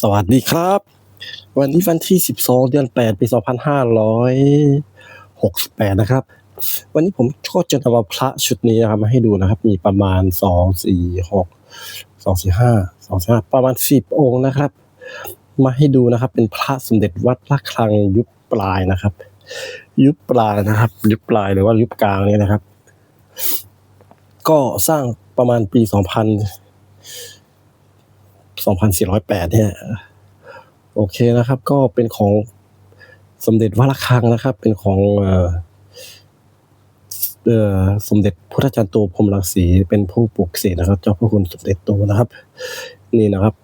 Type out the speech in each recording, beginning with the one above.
สวัสดีครับ วันนี้วันที่ 12 เดือน 8 ปี 2568 นะครับ วันนี้ผมก็จะนำเอาพระชุดนี้นะครับมาให้ดูนะครับ มีประมาณ 2 4 6 2 4 5 2 4 5 ประมาณ 10 องค์นะครับ มาให้ดูนะครับ เป็นพระสมเด็จวัดละคลังยุคปลายนะครับ ยุคปลายนะครับ ยุคปลายหรือว่ายุคกลางเนี่ยนะครับ ก็สร้างประมาณปี 2000 2408 เนี่ย โอเคนะครับ ก็เป็นของสมเด็จวัดระฆังนะครับ เป็นของเอ่อสมเด็จพุทธจารย์โตพรมรังสีเป็นผู้ปลูกเสกนะครับ เจ้าพระคุณสมเด็จโตนะครับ นี่นะครับ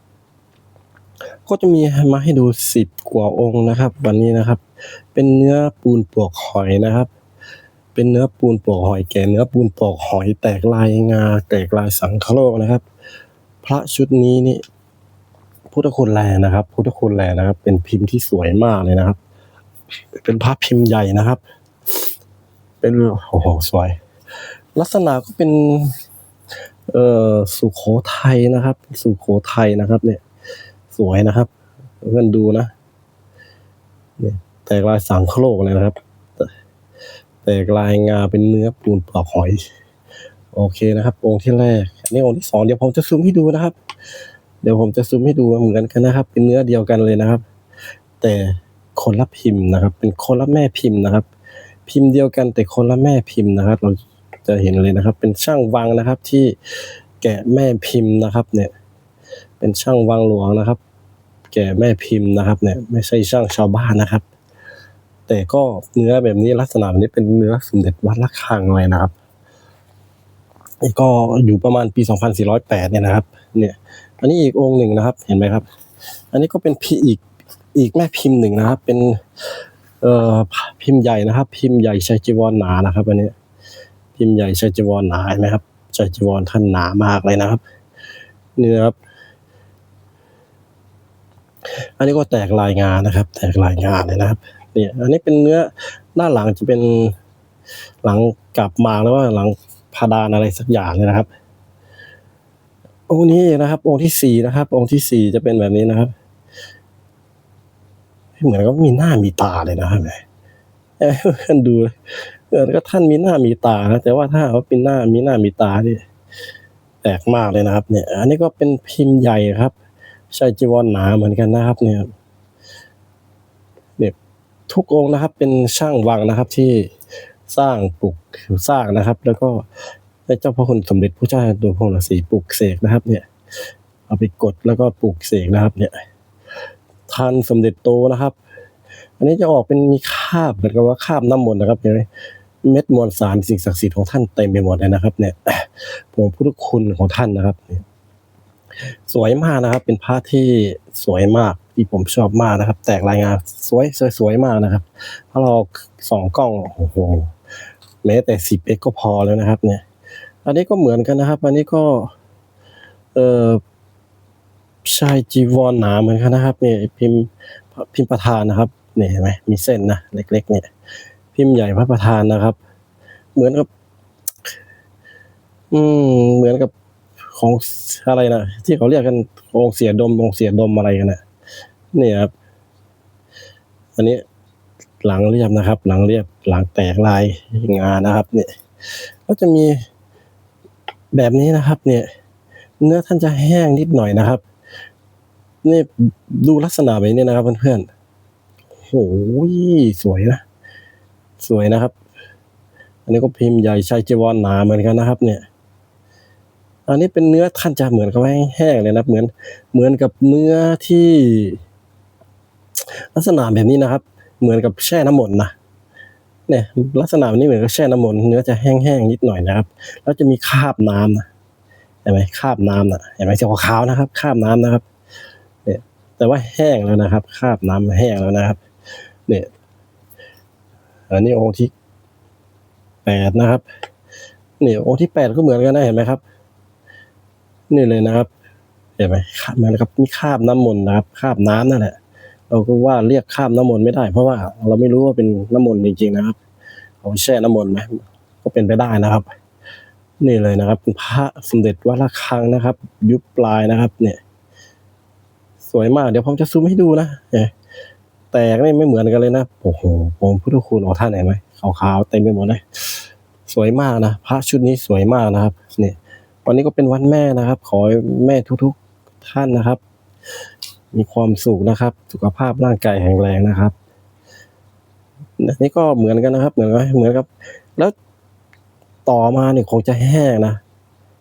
ก็จะมีมาให้ดูสิบกว่าองค์นะครับ วันนี้นะครับ เป็นเนื้อปูนปลวกหอยนะครับ เป็นเนื้อปูนปลวกหอยแก่เนื้อปูนปลวกหอยแตกลายงา แตกลายสังคโลกนะครับ พระชุดนี้นี่ พุทธคุณแลนะครับ พุทธคุณแลนะครับ เป็นพิมพ์ที่สวยมากเลยนะครับ เป็นพระพิมพ์ใหญ่นะครับ เป็นโอ้โหสวย ลักษณะก็เป็นเอ่อสุโขทัยนะครับ สุโขทัยนะครับ เนี่ย สวยนะครับเพื่อนดูนะเนี่ยแตกลายสังโครกเลยนะครับ แตกลายงาเป็นเนื้อปูนปลอกหอย โอเคนะครับ องค์ที่แรกอันนี้องค์ที่สองเดี๋ยวผมจะซูมให้ดูนะครับ เดี๋ยวผมจะซูมให้ดูเหมือนกันนะครับ เป็นเนื้อเดียวกันเลยนะครับ แต่คนละพิมพ์นะครับ เป็นคนละแม่พิมพ์นะครับ พิมพ์เดียวกันแต่คนละแม่พิมพ์นะครับ เราจะเห็นเลยนะครับ เป็นช่างวังนะครับที่แกะแม่พิมพ์นะครับ เนี่ย เป็นช่างวังหลวงนะครับ แกะแม่พิมพ์นะครับ เนี่ย ไม่ใช่ช่างชาวบ้านนะครับ แต่ก็เนื้อแบบนี้ลักษณะแบบนี้เป็นเนื้อสมเด็จวัดระฆังเลยนะครับนี่ก็อยู่ประมาณปี 2408 เนี่ยนะครับ เนี่ย อันนี้อีกองค์หนึ่งนะครับ เห็นไหมครับ อันนี้ก็เป็นพีอีกอีกแม่พิมพ์หนึ่งนะครับ เป็นเอ่อพิมพ์ใหญ่นะครับ พิมพ์ใหญ่ชัยจีวรหนานะครับ อันนี้ พิมพ์ใหญ่ชัยจีวรหนาเห็นไหมครับชัยจีวรท่านหนามากเลยนะครับ นี่นะครับ อันนี้ก็แตกลายงานนะครับ แตกลายงานเลยนะครับเนี่ยอันนี้เป็นเนื้อด้านหลังจะเป็นหลังกลับมาแล้วว่าหลังพาดานอะไรสักอย่างเลยนะครับ องค์นี้นะครับ องค์ที่สี่นะครับ องค์ที่สี่จะเป็นแบบนี้นะครับ เหมือนกับมีหน้ามีตาเลยนะครับเออท่านดูเออก็ท่านมีหน้ามีตานะแต่ว่าถ้าเขาเป็นหน้ามีหน้ามีตาที่แปลกมากเลยนะครับ เนี่ย อันนี้ก็เป็นพิมพ์ใหญ่ครับใช่จีวรหนาเหมือนกันนะครับ เนี่ยเนี่ยทุกองนะครับ เป็นช่างวังนะครับที่สร้างปลูกสร้างนะครับ แล้วก็ เจ้าพระคุณสมเด็จพระเจ้าตัวพงศ์ศรีปลูกเสกนะครับ เนี่ย เอาไปกดแล้วก็ปลูกเสกนะครับ เนี่ยท่านสมเด็จโตนะครับ อันนี้จะออกเป็นมีคาบเหมือนกับว่าคาบน้ำมนต์นะครับเห็นไหมเม็ดมวลสารสิ่งศักดิ์สิทธิ์ของท่านเต็มไปหมดเลยนะครับ เนี่ยผมพุทธคุณของท่านนะครับเนี่ยสวยมากนะครับ เป็นพระที่สวยมากที่ผมชอบมากนะครับ แตกรายงานสวยสวยสวยมากนะครับ ถ้าเราสองกล้องโอ้โหแม้แต่สิบเอ็กก็พอแล้วนะครับ เนี่ย อันนี้ก็เหมือนกันนะครับ อันนี้ก็เอ่อชายจีวรหนาเหมือนกันนะครับเนี่ยพิมพ์พิมพ์ประธานนะครับเนี่ยเห็นไหมมีเส้นนะเล็ก ๆ เนี่ย พิมพ์ใหญ่พระประธานนะครับ เหมือนกับ อืมเหมือนกับของอะไรนะที่เขาเรียกกันองเสียดมองเสียดมอะไรกันนะเนี่ยครับอันนี้หลังเรียบนะครับ หลังเรียบหลังแตกลายงานะครับ เนี่ย ก็จะมี แบบนี้นะครับ เนี่ย เนื้อท่านจะแห้งนิดหน่อยนะครับ นี่ดูลักษณะแบบนี้นะครับเพื่อนๆโอ้โหสวยนะ สวยนะครับ อันนี้ก็พิมพ์ใหญ่ชัยจีวรหนาเหมือนกันนะครับ เนี่ย อันนี้เป็นเนื้อท่านจะเหมือนกับแห้งเลยนะเหมือน เหมือนกับเนื้อที่ ลักษณะแบบนี้นะครับ เหมือนกับแช่น้ำมนต์นะ เนี่ยลักษณะนี้เหมือนกับแช่น้ำมนต์เนื้อจะแห้งๆนิดหน่อยนะครับ แล้วจะมีคราบน้ำนะเห็นไหมคราบน้ำนะเห็นไหมสีขาวๆนะครับคราบน้ำนะครับ เนี่ยแต่ว่าแห้งแล้วนะครับคราบน้ำแห้งแล้วนะครับ เนี่ยอันนี้องค์ที่แปดนะครับเนี่ยองค์ที่แปดก็เหมือนกันนะเห็นไหมครับ นี่เลยนะครับ เห็นไหมคาบเหมือนกับมีคราบน้ำมนต์นะครับคราบน้ำนั่นแหละ เราก็ว่าเรียกข้ามน้ำมนต์ไม่ได้ เพราะว่าเราไม่รู้ว่าเป็นน้ำมนต์จริงๆนะครับเขาแช่น้ำมนต์ไหมก็เป็นไปได้นะครับ นี่เลยนะครับพระสมเด็จวัดระฆังนะครับ ยุคปลายนะครับ เนี่ย สวยมากเดี๋ยวผมจะซูมให้ดูนะเนี่ยแตกนี่ไม่เหมือนกันเลยนะโอ้โหผมพุทธคุณของท่านเห็นไหมขาวๆเต็มไปหมดเลยสวยมากนะพระชุดนี้สวยมากนะครับ เนี่ย วันนี้ก็เป็นวันแม่นะครับ ขอแม่ทุกๆท่านนะครับ มีความสุขนะครับ สุขภาพร่างกายแข็งแรงนะครับอันนี่ก็เหมือนกันนะครับ เหมือนกันเหมือนกับ แล้วต่อมาเนี่ยคงจะแห้งนะ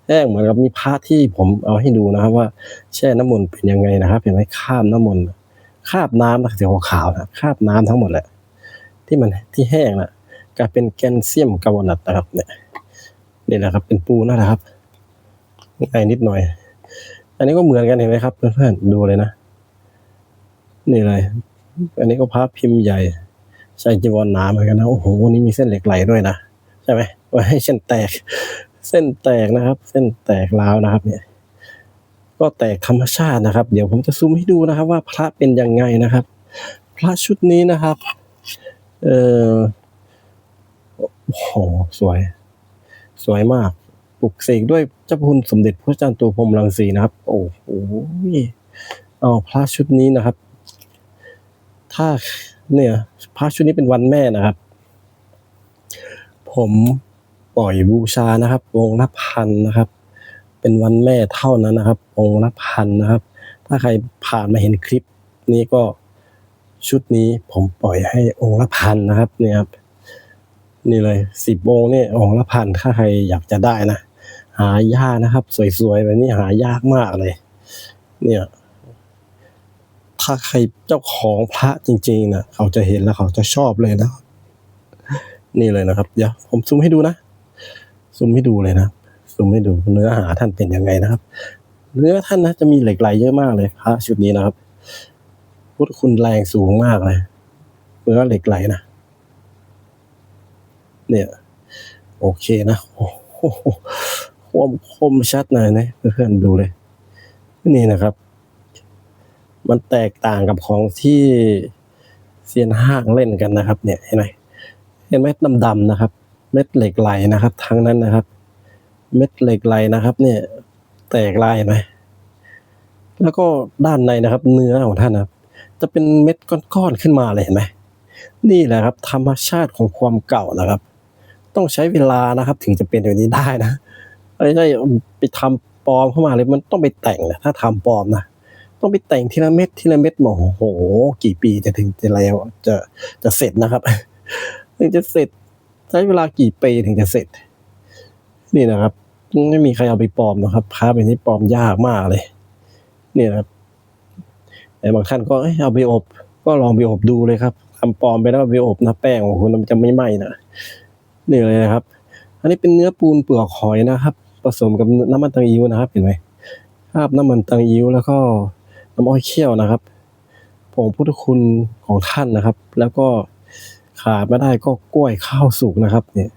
แห้งเหมือนกับมีพระที่ผมเอาให้ดูนะครับ ว่าแช่น้ำมนต์เป็นยังไงนะครับเห็นไหมคาบน้ำมนต์คาบน้ำนะสีขาวๆนะคาบน้ำทั้งหมดแหละ ที่มันที่แห้งนะกลายเป็นแคลเซียมคาร์บอเนตนะครับ เนี่ยนี่นะครับ เป็นปูนนะครับง่ายนิดหน่อย อันนี้ก็เหมือนกันเห็นไหมครับ เพื่อนๆดูเลยนะ นี่เลย อันนี้ก็พระพิมพ์ใหญ่ ใส่จีวรหนาเหมือนกันนะโอ้โหวันนี้มีเส้นเหล็กไหลด้วยนะใช่ไหมไว้ให้เส้นแตก เส้นแตกนะครับ เส้นแตกร้าวนะครับ เนี่ย ก็แตกธรรมชาตินะครับ เดี๋ยวผมจะซูมให้ดูนะครับ ว่าพระเป็นยังไงนะครับ พระชุดนี้นะครับ เออโอ้โหสวย สวยมากปลุกเสกด้วยเจ้าพระคุณสมเด็จพระเจ้าตัวพรมรังสีนะครับ โอ้โหเอาพระชุดนี้นะครับ ถ้าเนี่ยพระชุดนี้เป็นวันแม่นะครับ ผมปล่อยบูชานะครับวงค์ละพันนะครับ เป็นวันแม่เท่านั้นนะครับ องค์ละพันนะครับ ถ้าใครผ่านมาเห็นคลิปนี้ก็ชุดนี้ผมปล่อยให้องค์ละพันนะครับเนี่ยครับนี่เลยสิบองค์นี่องค์ละพันถ้าใครอยากจะได้นะหายากนะครับ สวยๆแบบนี้หายากมากเลย เนี่ย ถ้าใครเจ้าของพระจริงๆนะเขาจะเห็นแล้วเขาจะชอบเลยนะ นี่เลยนะครับ เดี๋ยวผมซูมให้ดูนะซูมให้ดูเลยนะซูมให้ดูเนื้อหาท่านเป็นยังไงนะครับ เนื้อท่านนะจะมีเหล็กไหลเยอะมากเลยพระชุดนี้นะครับพุทธคุณแรงสูงมากเลยเนื้อเหล็กไหลนะเนี่ย โอเคนะโอ้โหความคมชัดหน่อยนะเพื่อนๆดูเลย นี่นะครับ มันแตกต่างกับของที่เซียนห้างเล่นกันนะครับ เนี่ยเห็นไหมเห็นไหมดำๆนะครับ เม็ดเหล็กไหลนะครับ ทั้งนั้นนะครับ เม็ดเหล็กไหลนะครับ เนี่ย แตกลายไหมแล้วก็ด้านในนะครับ เนื้อของท่านนะครับ จะเป็นเม็ดก้อนๆขึ้นมาเลยเห็นไหมนี่แหละครับ ธรรมชาติของความเก่านะครับ ต้องใช้เวลานะครับ ถึงจะเป็นแบบนี้ได้นะไม่ใช่ไปทำปลอมเข้ามาเลยมันต้องไปแต่งนะถ้าทำปลอมนะ ต้องไปแต่งทีละเม็ดทีละเม็ดโอ้โห กี่ปีจะถึงจะแล้วจะจะเสร็จนะครับถึงจะเสร็จใช้เวลากี่ปีถึงจะเสร็จ นี่นะครับ ไม่มีใครเอาไปปลอมนะครับพระเป็นนี้ปลอมยากมากเลย นี่นะครับแต่บางท่านก็เอาไปอบ ก็ลองไปอบดูเลยครับทำปลอมไปแล้วไปอบนะแป้งของคุณมันจะไม่ไหม้นะนี่เลยนะครับ อันนี้เป็นเนื้อปูนเปลือกหอยนะครับ ผสมกับน้ำมันตังอิ้วนะครับ เห็นไหมคราบน้ำมันตังอิ้วแล้วก็ น้ำอ้อยเคี่ยวนะครับผงพุทธคุณของท่านนะครับ แล้วก็ขาดไม่ได้ก็กล้วยข้าวสุกนะครับ เนี่ย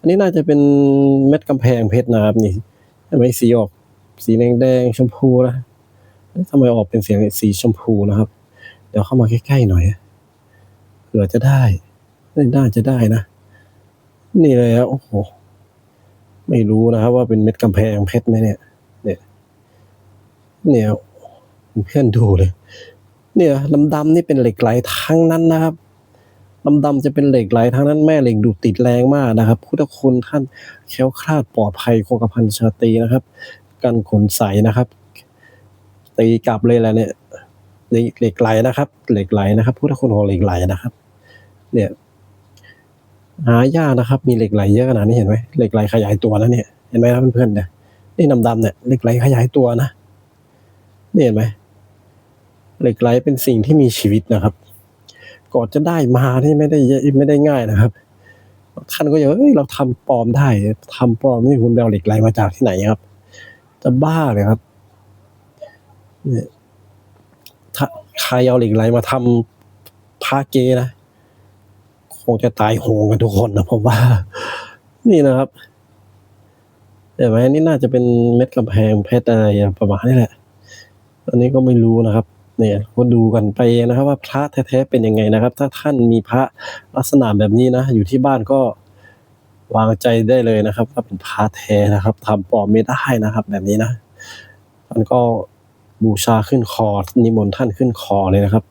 อันนี้น่าจะเป็นเม็ดกำแพงเพชรนะครับนี่เห็นไมสีออกสีแดงแดงชมพูนะเอ๊ะทำไมออกเป็นเสียงสีชมพูนะครับ เดี๋ยวเข้ามาใกล้ๆหน่อยเผื่อจะได้น่าจะได้นะ นี่เลยครับโอ้โหไม่รู้นะครับว่าเป็นเม็ดกำแพงเพชรไหมเนี่ย เนี่ยเนี่ย เพื่อนดูเลย เนี่ยดำๆนี่เป็นเหล็กไหลทั้งนั้นนะครับดำๆจะเป็นเหล็กไหลทั้งนั้นแม่เหล็กดูติดแรงมากนะครับพุทธคุณท่านแคล้วคลาดปลอดภัยโคกพันชาตีนะครับ กันขนใสนะครับ ตีกลับเลยแหละเนี่ยเหล็กไหลนะครับ เหล็กไหลนะครับพุทธคุณของเหล็กไหลนะครับ เนี่ยหายากนะครับ มีเหล็กไหลเยอะขนาดนี้เห็นไหมเหล็กไหลขยายตัวแล้วเนี่ยเห็นไหมครับเพื่อนๆเนี่ยนี่ดำๆเนี่ยเหล็กไหลขยายตัวนะนี่เห็นไหม เหล็กไหลเป็นสิ่งที่มีชีวิตนะครับก่อนจะได้มานี่ไม่ได้ยอะไม่ได้ง่ายนะครับท่านก็อย่างเอ้ยเราทำปลอมได้ทำปลอมนี่คุณเอาเหล็กไหลมาจากที่ไหนครับ จะบ้าเลยครับเนี่ยถ้าใครเอาเหล็กไหลมาทำพาเกนะคงจะตายโหงกันทุกคนนะผมว่า นี่นะครับเดี๋ยวไหมนี่น่าจะเป็นเม็ดกำแพงเพชรอะไรประมาณนี้แหละ อันนี้ก็ไม่รู้นะครับ เนี่ยก็ดูกันไปนะครับว่าพระแท้ๆเป็นยังไงนะครับ ถ้าท่านมีพระลักษณะแบบนี้นะ อยู่ที่บ้านก็วางใจได้เลยนะครับว่าเป็นพระแท้นะครับทำปลอมไม่ได้นะครับ แบบนี้นะมันก็บูชาขึ้นคอนิมนต์ท่านขึ้นคอเลยนะครับ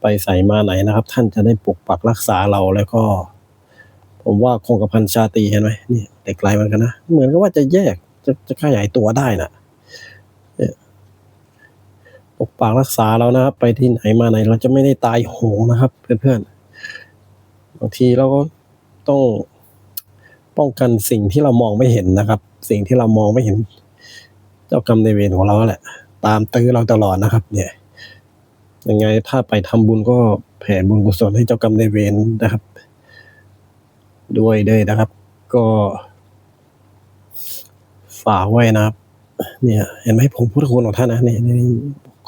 ไปใส่มาไหนนะครับ ท่านจะได้ปกปักรักษาเราแล้วก็ ผมว่าคงกระพันชาตีเห็นไหมนี่เหล็กไลเหมือนกันนะเหมือนกับว่าจะแยกจะจะขยายตัวได้นะเนี่ยป กปักรักษาเรานะครับ ไปที่ไหนมาไหน เราจะไม่ได้ตายโหงนะครับ เพื่อนๆบางทีเราก็ต้องป้องกันสิ่งที่เรามองไม่เห็นนะครับ สิ่งที่เรามองไม่เห็น เจ้ากรรมในเวรของเราแหละ ตามตื้อเราตลอดนะครับ เนี่ยยังไงถ้าไปทำบุญก็แผ่บุญกุศลให้เจ้ากรรมในเวรนะครับ ด้วยด้วยนะครับ ก็ฝากไว้นะครับ เนี่ย เห็นไหมผมพุทธคุณของท่านนะนี่นี่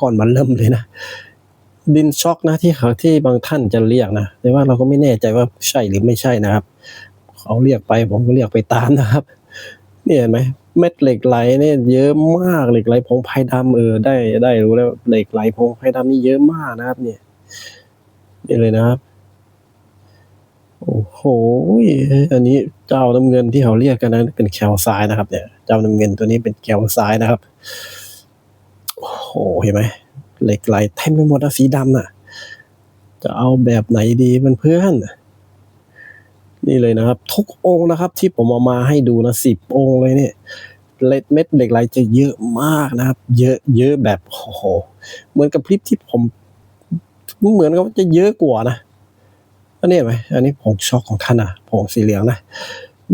ก่อนมันเริ่มเลยนะ ดินช็อกนะที่เขาที่บางท่านจะเรียกนะแต่ว่าเราก็ไม่แน่ใจว่าใช่หรือไม่ใช่นะครับ เขาเรียกไปผมก็เรียกไปตามนะครับเนี่ยเห็นไหมเม็ดเหล็กไหลเนี่ยเยอะมากเหล็กไหลผงไผ่ดำเออได้ได้รู้แล้วเหล็กไหลผงไผ่ดำนี่เยอะมากนะครับ เนี่ยนี่เลยนะครับโอ้โห อันนี้เจ้าน้ำเงินที่เขาเรียกกันนะเป็นแคลซ้ายนะครับเนี่ย เจ้าน้ำเงินตัวนี้เป็นแคลซ้ายนะครับ โอ้โหเห็นไหมเหล็กไหลเต็มไปหมดอะสีดำน่ะ จะเอาแบบไหนดีเพื่อนนี่เลยนะครับ ทุกองค์นะครับ ที่ผมเอามาให้ดูนะสิบองค์เลยเนี่ยเล็ดเม็ดเหล็กไหลจะเยอะมากนะครับ เยอะเยอะแบบโอ้โหเหมือนกับคลิปที่ผม เหมือนกับจะเยอะกว่านะอันนี้เห็นไหมอันนี้ผงช็อกของท่านอะผงสีเหลืองนะ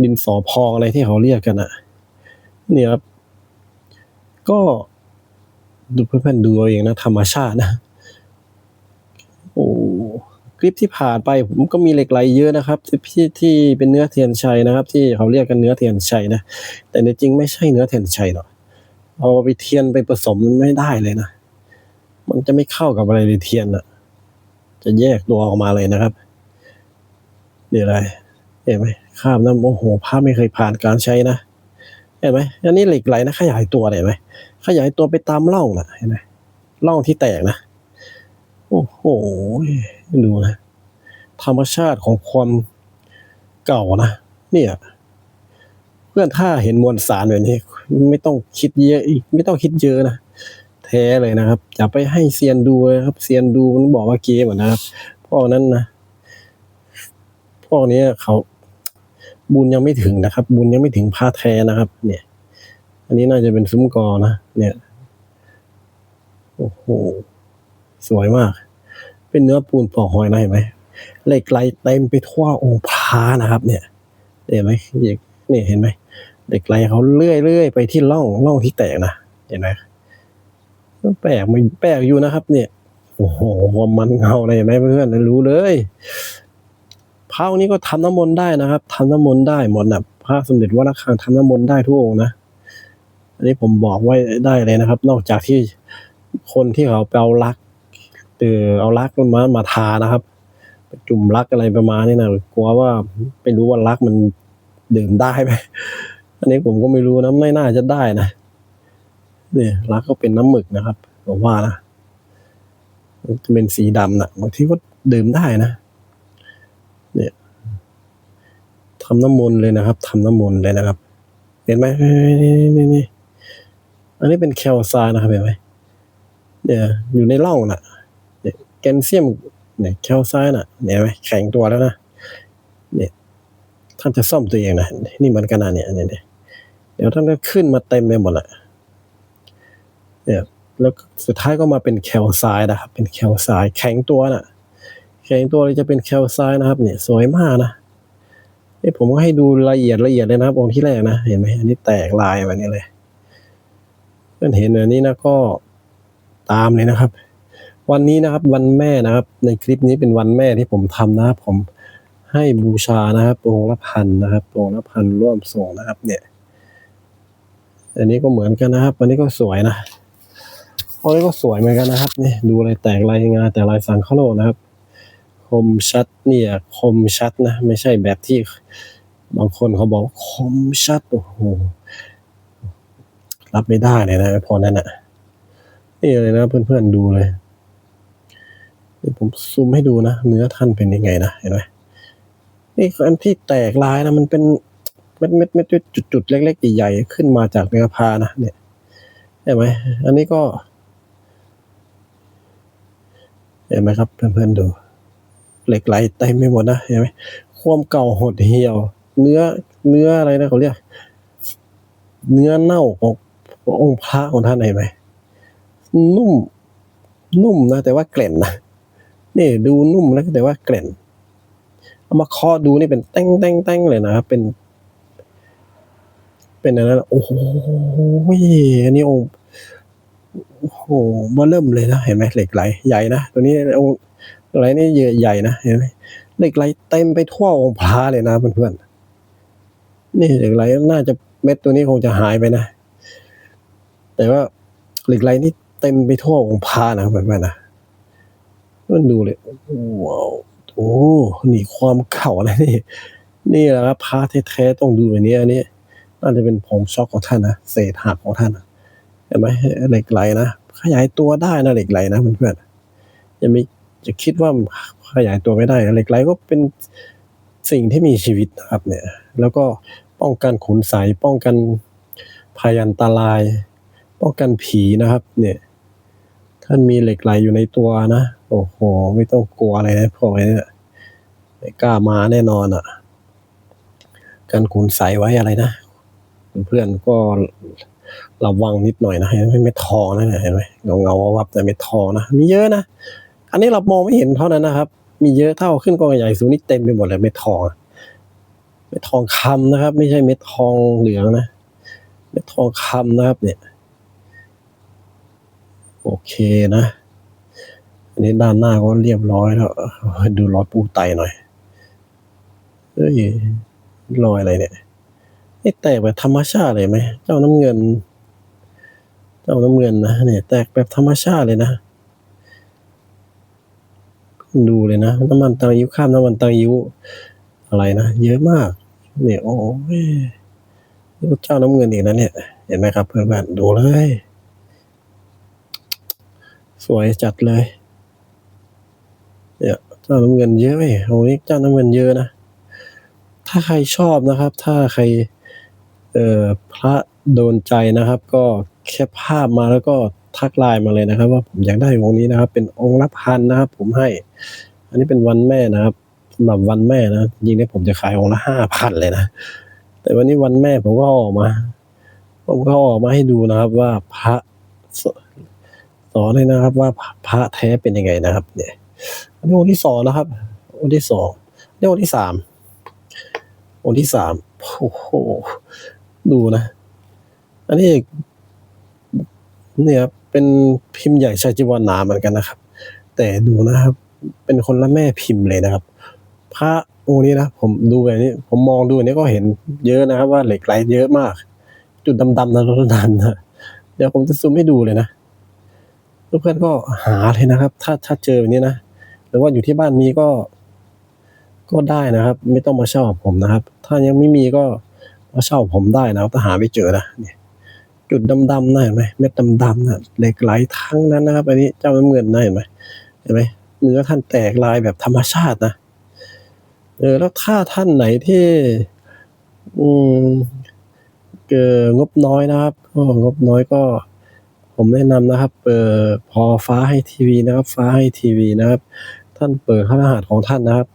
ดินสอพองอะไรที่เขาเรียกกันอะเนี่ยครับก็ ดูเพื่อนๆดูเอาเองนะธรรมชาตินะ โอ้คลิปที่ผ่านไปผมก็มีเหล็กไหลเยอะนะครับที่ที่ที่เป็นเนื้อเทียนชัยนะครับ ที่เขาเรียกกันเนื้อเทียนชัยนะแต่ในจริงไม่ใช่เนื้อเทียนชัยหรอกเอาไปเทียนไปผสมไม่ได้เลยนะมันจะไม่เข้ากับอะไรในเทียนอะจะแยกตัวออกมาเลยนะครับนี่อะไรเห็นไหมข้ามน้ำโอ้โหภาพไม่เคยผ่านการใช้นะ เห็นไหมอันนี้เหล็กไหลนะขยายตัวเห็นไหมขยายตัวไปตามร่องนะเห็นไหมร่องที่แตกนะ โอ้โหดูนะธรรมชาติของความเก่านะเนี่ยเพื่อนถ้าเห็นมวลสารแบบนี้ ไม่ต้องคิดเยอะอีกไม่ต้องคิดเยอะนะแท้เลยนะครับ อย่าไปให้เซียนดูเลยครับเซียนดูมันบอกว่าเกมนะครับพวกนั้นนะพวกนี้เขา บุญยังไม่ถึงนะครับ บุญยังไม่ถึงพระแท้นะครับ เนี่ย อันนี้น่าจะเป็นซุ้มกอนะเนี่ยโอ้โหสวยมาก เป็นเนื้อปูนปอกหอยนะเห็นไหมเหล็กไหลเต็มไปทั่วองค์พระนะครับ เนี่ยเห็นไหมเนี่ยเห็นไหมเหล็กไหลเขาเลื่อยเลื่อยไปที่ร่องร่องที่แตกนะเห็นไหมแปลกมันแปลกอยู่นะครับ เนี่ยโอ้โหความมันเงาเลยเห็นไหมเพื่อนรู้เลย พระองค์นี้ก็ทำน้ำมนต์ได้นะครับทำน้ำมนต์ได้หมดนะพระสมเด็จวัดระฆังทำน้ำมนต์ได้ทุกองนะ อันนี้ผมบอกไว้ได้เลยนะครับ นอกจากที่คนที่เขาไปเอาลักเออเอาลักมันมามาทานะครับจุ่มลักอะไรประมาณนี้นะกลัวว่าไม่รู้ว่าลักมันดื่มได้ไหมอันนี้ผมก็ไม่รู้นะไม่น่าจะได้นะเนี่ยลักก็เป็นน้ำหมึกนะครับผมว่านะมันจะเป็นสีดำนะบางทีก็ดื่มได้นะเนี่ย ทำน้ำมนต์เลยนะครับทำน้ำมนต์เลยนะครับ เห็นไหมนี่นี่นี่อันนี้เป็นแคลซายนะครับเห็นไหมเนี่ยอยู่ในร่องน่ะแกนเซียมเนี่ยแคลไซน์น่ะเนี่ยไหมแข็งตัวแล้วนะเนี่ยท่านจะซ่อมตัวเองนะนี่มือนกันนะเนี่ยเนี่ยเดี๋ยวท่านก็ขึ้นมาเต็มไปหมดแหละเนี่ยแล้วสุดท้ายก็มาเป็นแคลไซน์นะครับ เป็นแคลไซน์แข็งตัวน่ะ แข็งตัวเลยจะเป็นแคลไซน์นะครับ เนี่ย สวยมากนะ นี่ผมก็ให้ดูละเอียดละเอียดเลยนะครับองค์ที่แรกนะ เห็นไหมอันนี้แตกลายแบบนี้เลยเพื่อนเห็นอันนี้นะก็ตามเลยนะครับ วันนี้นะครับวันแม่นะครับ ในคลิปนี้เป็นวันแม่ที่ผมทำนะครับผมให้บูชานะครับองค์ละพันนะครับองค์ละพันร่วมส่งนะครับ เนี่ย อันนี้ก็เหมือนกันนะครับอันนี้ก็สวยนะอันนี้ก็สวยเหมือนกันนะครับ นี่ดูอะไรแตกลายงาแต่ลายสังเคโลนะครับ มชัดเนี่ย คมชัดนะ ไม่ใช่แบบที่ บางคนเขาบอกว่าคมชัด โอ้โห รับไม่ได้เลยนะพอนั้นอะ นี่เลยนะเพื่อนๆดูเลยเดี๋ยวผมซูมให้ดูนะ เนื้อท่านเป็นยังไงนะ เห็นไหมนี่อันที่แตกลายนะมันเป็นเม็ดเม็ดเม็ดจุดๆเล็กๆใหญ่ๆขึ้นมาจากเนื้อพานะเนี่ยเห็นไหมอันนี้ก็เห็นไหมครับเพื่อนๆดู เหล็กไหลเต็มไปหมดนะเห็นไหมความเก่าหดเหี่ยว เนื้อเนื้ออะไรนะเขาเรียก เนื้อเน่าของององค์พระของท่านเห็นไหมนุ่ม นุ่มนะ แต่ว่าแกร่นนะนี่ดูนุ่มนะแต่ว่าแกร่นเอามาเคาะดูนี่เป็นแต้งแต้งแต้งเลยนะครับเป็น เป็นอะไรนะโอ้โหอันนี้องค์โอ้โหมาเริ่มเลยนะ เห็นไหมเหล็กไหลใหญ่นะตัวนี้องค์ อะไรนี่ใหญ่นะเห็นไหมเหล็กไหลเต็มไปทั่วองค์พระเลยนะเพื่อนๆนี่เหล็กไหลน่าจะเม็ดตัวนี้คงจะหายไปนะ แต่ว่าเหล็กไหลนี่เต็มไปทั่วองค์พระนะเพื่อนๆนะมันดูเลยว้าวโอ้นี่ความเข่าอะไรนี่ นี่แหละครับพระแท้ๆต้องดูแบบนี้อันนี้น่าจะเป็นผงช็อกของท่านนะเศษหักของท่านเห็นไหมเหล็กไหลนะขยายตัวได้นะเหล็กไหลนะเพื่อนๆย่าไม่ จะคิดว่าขยายตัวไม่ได้นะเหล็กไหลก็เป็นสิ่งที่มีชีวิตนะครับเนี่ย แล้วก็ป้องกันขุนไสป้องกันภัยอันตราย ป้องกันผีนะครับ เนี่ย ท่านมีเหล็กไหลอยู่ในตัวนะโอ้โห ไม่ต้องกลัวอะไรนะพวกนี้ไม่กล้ามาแน่นอนอะการขุนใสไว้อะไรนะเพื่อนก็ระวังนิดหน่อยนะเห็นไหมเม็ดทองนะเห็นไหมเงาเงาวับแต่เม็ดทองนะมีเยอะนะ อันนี้เรามองไม่เห็นเท่านั้นนะครับ มีเยอะเท่าขึ้นกองใหญ่สูงนี่เต็มไปหมดเลยเม็ดทองเม็ดทองคำนะครับ ไม่ใช่เม็ดทองเหลืองนะ เม็ดทองคำนะครับ เนี่ย โอเคนะอันนี้ด้านหน้าก็เรียบร้อยแล้ว ดูรอยปูไตหน่อยเฮ้ยรอยอะไรเนี่ยนี่แตกแบบธรรมชาติเลยไหม เจ้าน้ำเงิน เจ้าน้ำเงินนะเนี่ยแตกแบบธรรมชาติเลยนะ ดูเลยนะ น้ำมันตังยิ้วข้ามน้ำมันตังยิ้วอะไรนะ เยอะมาก เนี่ยโอ้ยเจ้าน้ำเงินอีกนะเนี่ย เห็นไหมครับ เพื่อนๆดูเลย สวยจัดเลย เนี่ยเจ้าน้ำเงินเยอะไหมโอ้ยเจ้าน้ำเงินเยอะนะ ถ้าใครชอบนะครับ ถ้าใครเอ่อพระโดนใจนะครับ ก็แคปภาพมาแล้วก็ ทักไลน์มาเลยนะครับ ว่าผมอยากได้องค์นี้นะครับ เป็นองค์ละพันนะครับ ผมให้ อันนี้เป็นวันแม่นะครับสำหรับวันแม่นะจริงๆเนี่ยผมจะขายองค์ละห้าพันเลยนะแต่วันนี้วันแม่ผมก็ออกมา ผมก็ออกมาให้ดูนะครับ ว่าพระสสอนเลยนะครับ ว่าพระแท้เป็นยังไงนะครับ เนี่ยอันนี้องค์ที่สองนะครับองค์ที่สองนี่องค์ที่สามองค์ที่สามโอ้โหดูนะ อันนี้เนี่ยครับ เป็นพิมพ์ใหญ่ชายจีวรหนาเหมือนกันนะครับ แต่ดูนะครับ เป็นคนละแม่พิมพ์เลยนะครับ พระองค์นี้นะผมดูแบบนี้ ผมมองดูอันนี้ก็เห็นเยอะนะครับ ว่าเหล็กไหลเยอะมาก จุดดำๆนะรถนันนะเดี๋ยวผมจะซูมให้ดูเลยนะเพื่อนก็หาเลยนะครับ ถ้าถ้าเจอแบบนี้นะหรือว่าอยู่ที่บ้านมีก็ ก็ได้นะครับ ไม่ต้องมาเช่าผมนะครับ ถ้ายังไม่มีก็มาเช่าผมได้นะถ้าหาไม่เจอนะเนี่ย จุดดำๆนะเห็นไหมเม็ดดำๆนะเหล็กไหลทั้งนั้นนะครับอันนี้เจ้าน้ำเงินนะเห็นไหมเห็นไหมเนื้อท่านแตกลายแบบธรรมชาตินะเออแล้วถ้าท่านไหนที่อืมเกิงบน้อยนะครับก็งบน้อยก็ ผมแนะนำนะครับเออพอฟ้าให้ทีวีนะครับ ฟ้าให้ทีวีนะครับ ท่านเปิดข้ารหัสของท่านนะครับ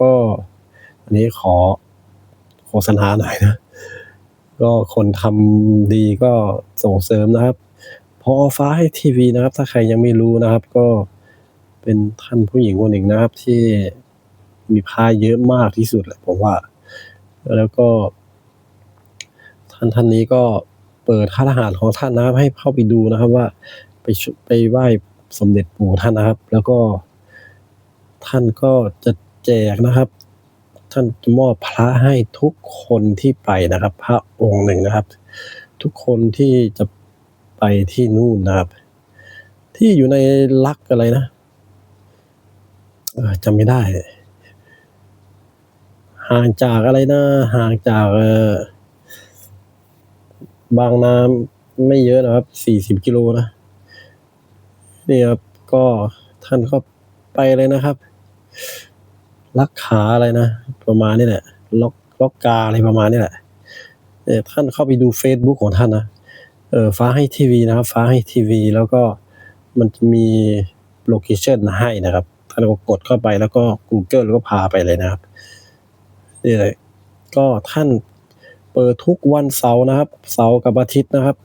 ก็ อันนี้ขอโฆษณาหน่อยนะ ก็คนทำดีก็ส่งเสริมนะครับ พอฟ้าให้ทีวีนะครับ ถ้าใครยังไม่รู้นะครับ ก็เป็นท่านผู้หญิงคนหนึ่งนะครับ ที่มีพายเยอะมากที่สุดแหละผมว่า แล้วก็ ท่านท่านนี้ก็เปิดค่ารหัสของท่านนะครับ ให้เข้าไปดูนะครับ ว่าไปไปไหว้สมเด็จปู่ท่านนะครับ แล้วก็ท่านก็จะแจกนะครับ ท่านมอบพระให้ทุกคนที่ไปนะครับ พระองค์หนึ่งนะครับ ทุกคนที่จะไปที่นู่นนะครับ ที่อยู่ในลักอะไรนะจำไม่ได้ ห่างจากอะไรนะ ห่างจากเออบางนาไม่เยอะนะครับสี่สิบกิโลนะนี่ครับก็ท่านก็ไปเลยนะครับ ลักขาอะไรนะ ประมาณนี้แหละล็อกล็อกกาอะไรประมาณนี้แหละเนี่ยท่านเข้าไปดู Facebook ของท่านนะเออฟ้าให้ทีวีนะครับ ฟ้าให้ทีวี แล้วก็มันจะมีโลเคชันให้นะครับท่านก็กดเข้าไปแล้วก็ Google ก็พาไปเลยนะครับนี่เลยก็ท่านเปิดทุกวันเสาร์นะครับ เสาร์กับอาทิตย์นะครับ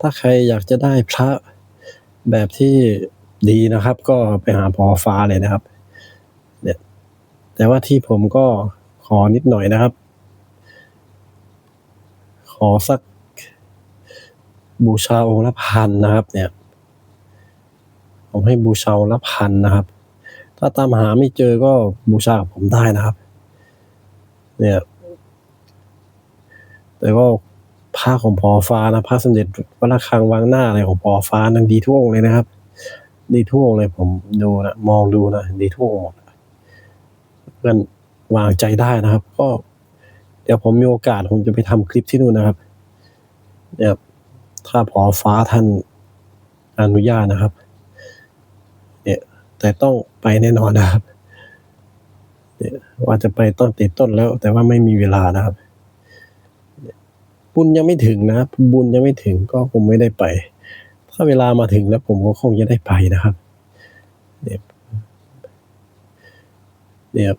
ถ้าใครอยากจะได้พระแบบที่ดีนะครับ ก็ไปหาพอฟ้าเลยนะครับ แต่ว่าที่ผมก็ขอนิดหน่อยนะครับ ขอสักบูชาองค์ละพันนะครับ เนี่ย ผมให้บูชาละพันนะครับ ถ้าตามหาไม่เจอก็บูชากับผมได้นะครับ เนี่ย แต่ก็พระของพอฟ้านะพระสมเด็จวัดระฆังวางหน้าอะไรของพอฟ้านั้นดีทุกองเลยนะครับ ดีทุกองเลยผมดูนะมองดูนะดีทุกองหมด เพื่อนวางใจได้นะครับ ก็เดี๋ยวผมมีโอกาสผมจะไปทำคลิปที่นู่นนะครับ เนี่ยถ้าพอฟ้าท่านอนุญาตนะครับ เนี่ยแต่ต้องไปแน่นอนนะครับเนี่ยว่าจะไปต้นติดต้นแล้ว แต่ว่าไม่มีเวลานะครับ บุญยังไม่ถึงนะบบุญยังไม่ถึงก็คงไม่ได้ไป ถ้าเวลามาถึงแล้วผมก็คงจะได้ไปนะครับเนี่ยเนี่ย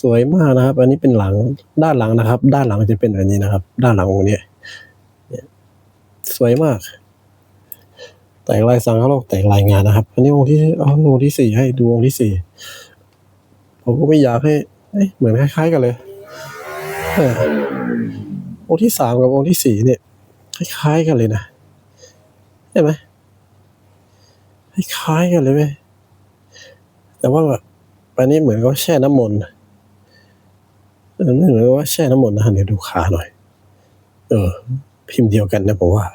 สวยมากนะครับ อันนี้เป็นหลังด้านหลังนะครับ ด้านหลังจะเป็นแบบนี้นะครับ ด้านหลังองค์นี้สวยมาก แตกลายสังเขาโลกแตกลายงานนะครับ อันนี้องค์ที่อาองค์ที่สี่ให้ดูองค์ที่สี่ผมก็ไม่อยากให้เหมือนคล้ายๆกันเลยองค์ที่สามกับองค์ที่สี่เนี่ยคล้ายๆกันเลยนะใช่ไหมคล้ายๆกันเลยเว้ยแต่ว่าแบบอันนี้เหมือนกับแช่น้ำมนต์ เออเหมือนกับว่าแช่น้ำมนต์นะเดี๋ยวดูขาหน่อย เออ พิมพ์เดียวกันนะผมว่า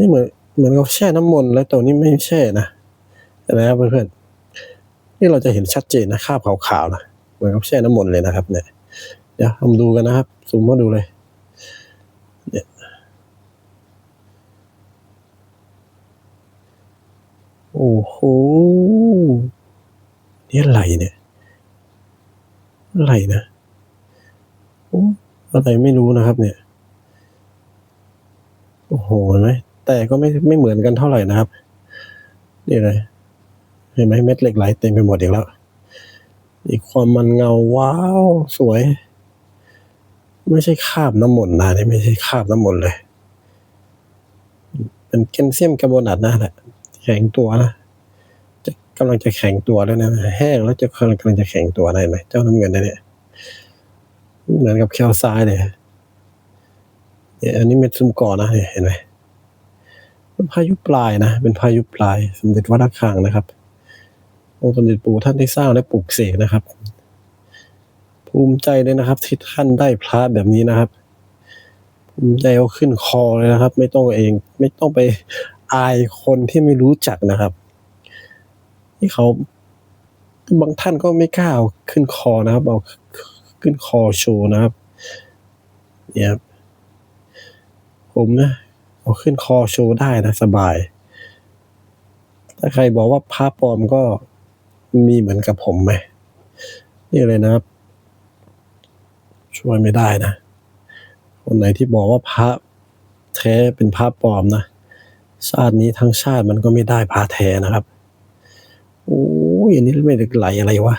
นี่เหมือนเหมือนกับแช่น้ำมนต์แล้วตัวนี้ไม่แช่นะนไหมครับเพื่อนๆนี่เราจะเห็นชัดเจนนะคราบขาวๆนะเหมือนกับแช่น้ำมนต์เลยนะครับ เนี่ย เดี๋ยวมาดูกันนะครับซูมมาดูเลย เนี่ยโอ้โหนี่อะไรเนี่ยอะไรนะ อะไรไม่รู้นะครับ เนี่ย โอ้โหเห็นไหมแต่ก็ไม่ไม่เหมือนกันเท่าไหร่นะครับ นี่เลยเห็นไหมเม็ดเหล็กไหลเต็มไปหมดอีกแล้วอีกความมันเงาว้าว สวย ไม่ใช่คาบน้ำมนต์นะนี่ไม่ใช่คาบน้ำมนต์เลย เป็นแคลเซียมคาร์บอนาตนะแหละแข็งตัวนะจะกำลังจะแข็งตัวแล้วนะแห้งแล้วจะกำลังกำลังจะแข็งตัวได้ไหมเจ้าน้ำเงินเนี่ย เหมือนกับแคลไซด์เลยเนี่ยอันนี้เม็ดซุมก่อนะเนี่ยเห็นไหมเป็นพายุปลายนะ เป็นพายุปลาย สมเด็จวัดระฆังนะครับองค์สมเด็จปู่ท่านได้สร้างและปลูกเสกนะครับ ภูมิใจเลยนะครับ ที่ท่านได้พระแบบนี้นะครับ ภูมิใจเอาขึ้นคอเลยนะครับ ไม่ต้องเอง ไม่ต้องไปอายคนที่ไม่รู้จักนะครับ ที่เขาบางท่านก็ไม่กล้าเอาขึ้นคอนะครับเอา ขึ้นคอโชว์นะครับ เนี่ยครับผมนะเอาขึ้นคอโชว์ได้นะสบาย ถ้าใครบอกว่าพระปลอมก็มีเหมือนกับผมไหมนี่เลยนะครับ ช่วยไม่ได้นะคนไหนที่บอกว่าพระแท้เป็นพระปลอมนะชาตินี้ทั้งชาติมันก็ไม่ได้พระแท้นะครับโอ้ยอันนี้ไม่ได้ไหลอะไรวะ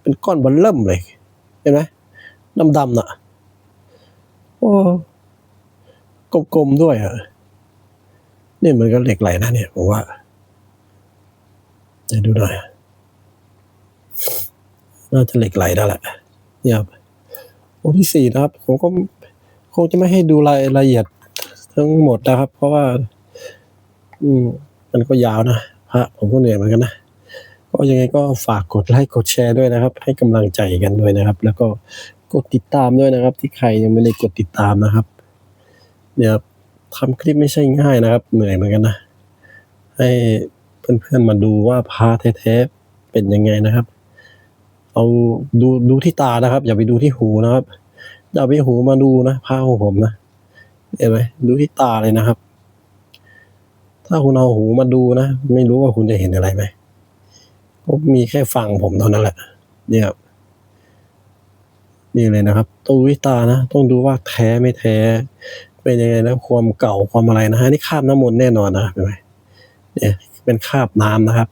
เป็นก้อนบอลเริ่มเลย เห็นไหมดำๆน่ะ โอ้กลมๆด้วยอะนี่มันก็เหล็กไหลนะเนี่ยผมว่าจะดูหน่อยน่าจะเหล็กไหลได้แหละเนี่ยครับองค์ที่สี่นะครับ ผมก็คงจะไม่ให้ดูรายละเอียดทั้งหมดนะครับ เพราะว่า อืมมันก็ยาวนะพระผมก็เหนื่อยเหมือนกันนะ ก็ยังไงก็ฝากกดไลค์กดแชร์ด้วยนะครับ ให้กำลังใจกันด้วยนะครับ แล้วก็กดติดตามด้วยนะครับ ที่ใครยังไม่ได้กดติดตามนะครับ เนี่ยทำคลิปไม่ใช่ง่ายนะครับ เหนื่อยเหมือนกันนะ ให้เพื่อนๆมาดูว่าพระแท้ๆเป็นยังไงนะครับ เอาดูดูที่ตานะครับ อย่าไปดูที่หูนะครับ อย่าไปหูมาดูนะพระของผมนะเห็นไหมดูที่ตาเลยนะครับ ถ้าคุณเอาหูมาดูนะ ไม่รู้ว่าคุณจะเห็นอะไรไหม ก็มีแค่ฟังผมเท่านั้นแหละ เนี่ย นี่เลยนะครับตูวิตานะ ต้องดูว่าแท้ไม่แท้ เป็นยังไงนะความเก่าความอะไรนะฮะนี่คาบน้ำมนต์แน่นอนนะเห็นไหมเนี่ยเป็นคาบน้ำนะครับ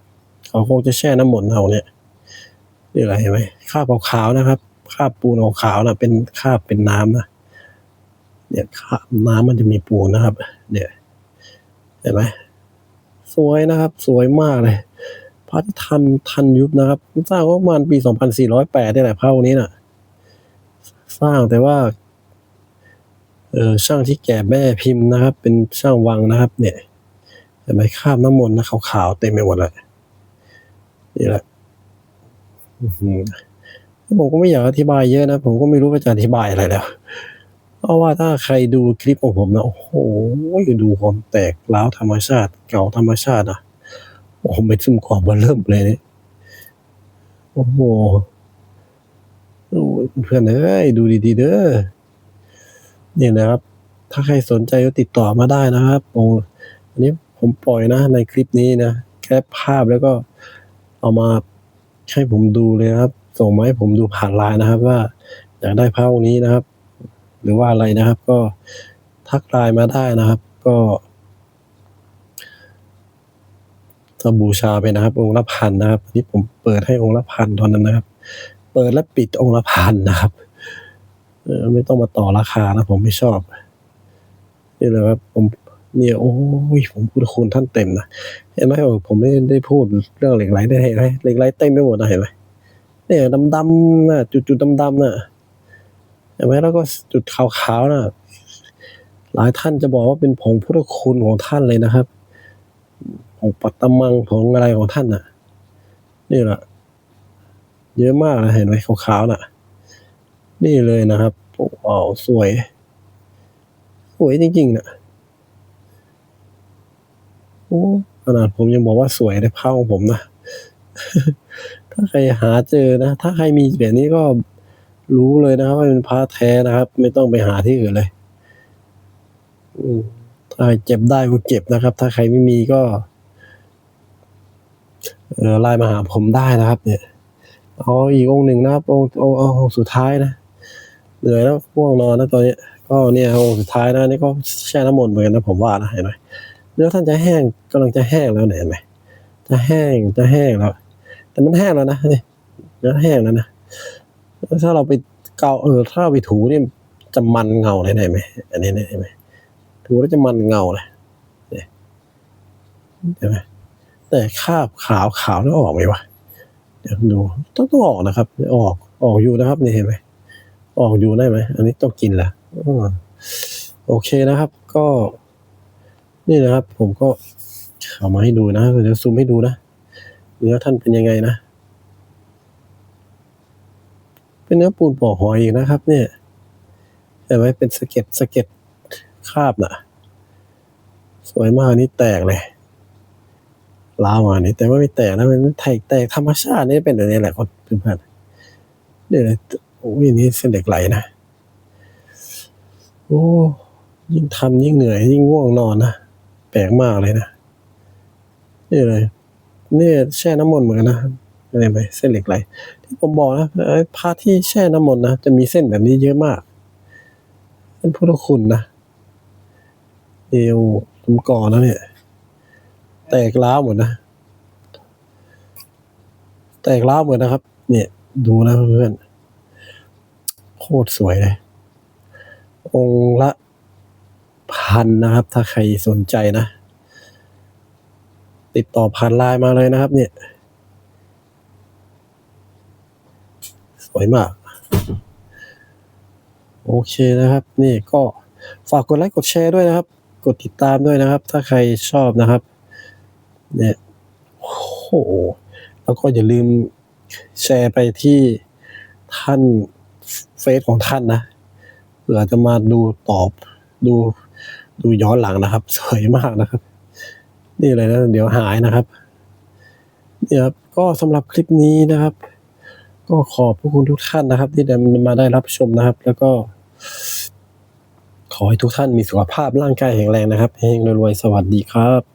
เขาคงจะแช่น้ำมนต์เอาเนี่ยนี่อะไรเห็นไหมคาบขาวๆนะครับคาบปูนขาวๆนะเป็นคาบเป็นน้ำนะเนี่ยคาบน้ำมันจะมีปูนนะครับ เนี่ยเห็นไหมสวยนะครับ สวยมากเลย พระทันทันยุคนะครับ สร้างประมาณปี 2408นี่แหละพระองค์นี้น่ะ สร้างแต่ว่า เออช่างที่แก่แม่พิมพ์นะครับ เป็นช่างวังนะครับ เนี่ยเห็นไหมคาบน้ำมนต์นะขาวๆเต็มไปหมดเลยนี่แหละผมก็ไม่อยากอธิบายเยอะนะ ผมก็ไม่รู้ว่าจะอธิบายอะไรแล้วเพราะว่าถ้าใครดูคลิปของผมนะ โอ้โหดูความแตกร้าวธรรมชาติ เก่าธรรมชาติอะ โอ้โหเป็นซึมขอบมาเริ่มเลยเนี่ยโอ้โหเพื่อนเอ้ยดูดีๆเด้อเนี่ยนะครับ ถ้าใครสนใจก็ติดต่อมาได้นะครับโอ้อันนี้ผมปล่อยนะในคลิปนี้นะแค่ภาพแล้วก็เอามาให้ผมดูเลยครับ ส่งมาให้ผมดูผ่านไลน์นะครับ ว่าอยากได้ภาพนี้นะครับ หรือว่าอะไรนะครับ ก็ทักไลน์มาได้นะครับ ก็ ถ้าบูชาไปนะครับ องค์ละพันนะครับนนี้ผมเปิดให้องค์ละพันเท่านั้นนะครับ เปิดและปิดองค์ละพันนะครับเออไม่ต้องมาต่อราคานะผมไม่ชอบนี่เลยครับผมเนี่ยโอ้ยผมพูดคุณท่านเต็มนะเห็นไหมเออผมไม่ได้พูดเรื่องเหล็กไหลได้เห็นไหมเหล็กไหลเต็มไปหมดนะเห็นไหมเนี่ยดำๆนะจุดๆดำๆนะเห็นไหมแล้วก็จุดขาวๆนะหลายท่านจะบอกว่าเป็นผงพุทธคุณของท่านเลยนะครับ ผงปัตตมังผงอะไรของท่านน่ะ นี่แหละเยอะมากนะเห็นไหมขาวๆน่ะ นี่เลยนะครับโอ้ว้าวสวย สวยจริงๆนะโอ้ขนาดผมยังบอกว่าสวยในภาพของผมนะ ถ้าใครหาเจอนะ ถ้าใครมีแบบนี้ก็รู้เลยนะครับว่าเป็นพระแท้นะครับ ไม่ต้องไปหาที่อื่นเลยอืมถ้าเจ็บได้ก็เก็บนะครับ ถ้าใครไม่มีก็ ไลน์มาหาผมได้นะครับ เนี่ยเอาอีกองหนึ่งนะครับองององค์องสุดท้ายนะเหนื่อยแล้วง่วงนอนนะตอนนี้ก็เนี่ยองสุดท้ายนะนี่ก็แช่น้ำมนต์เหมือนกันนะผมว่านะเห็นไหมเนื้อท่านจะแห้งกำลังจะแห้งแล้วเห็นไหมจะแห้งจะแห้งแล้วแต่มันแห้งแล้วนะนี่เนื้อแห้งแล้วนะถ้าเราไปเกาเออถ้าเราไปถูเนี่ยจะมันเงาเลยเห็นไหมอันนี้เห็นไหมถูแล้วจะมันเงาเลยเห็นไหม แต่คราบขาวขาวนี่ออกไหมวะเดี๋ยวดูต้องต้องออกนะครับ ออกออกอยู่นะครับนี่เห็นไหมออกอยู่ได้ไหมอันนี้ต้องกินแหละโอเคนะครับ ก็ นี่นะครับ ผมก็เอามาให้ดูนะเดี๋ยวซูมให้ดูนะเนื้อท่านเป็นยังไงนะเป็นเนื้อปูนปอกหอยอีกนะครับ เนี่ยเห็นไหมเป็นสะเก็ดสะเก็ดคราบน่ะ สวยมากนี่แตกเลย ลาวมานี่แต่ว่าไม่แตกนะมันแตกแตกธรรมชาตินี่เป็นแบบนี้แหละคนเพื่อนเนี่ยนะโอ้ยนี่เส้นเหล็กไหลนะโอ้ยิ่งทำยิ่งเหนื่อยยิ่งง่วงนอนนะแปลกมากเลยนะนี่เลยนี่แช่น้ำมนต์เหมือนกันนะเห็นไหมเส้นเหล็กไหล ที่ผมบอกนะพระที่แช่น้ำมนต์นะจะมีเส้นแบบนี้เยอะมากเป็นพุทธคุณนะเอวผมก่อนนะเนี่ย แตกร้าวหมดนะ แตกร้าวหมดนะครับ เนี่ย ดูนะเพื่อนโคตรสวยเลย องละพันนะครับ ถ้าใครสนใจนะ ติดต่อผ่านไลน์มาเลยนะครับ เนี่ย สวยมาก โอเคนะครับ นี่ก็ฝากกดไลค์กดแชร์ด้วยนะครับ กดติดตามด้วยนะครับ ถ้าใครชอบนะครับ เนี่ยโอ้โห แล้วก็อย่าลืมแชร์ไปที่ท่านเฟซของท่านนะเผื่อจะมาดูตอบดูดูย้อนหลังนะครับ สวยมากนะครับ นี่เลยนะ เดี๋ยวหายนะครับเนี่ยครับก็สำหรับคลิปนี้นะครับ ก็ขอบพระคุณทุกท่านนะครับ ที่ได้มาได้รับชมนะครับ แล้วก็ ขอให้ทุกท่านมีสุขภาพร่างกายแข็งแรงนะครับเฮงรวยๆ สวัสดีครับ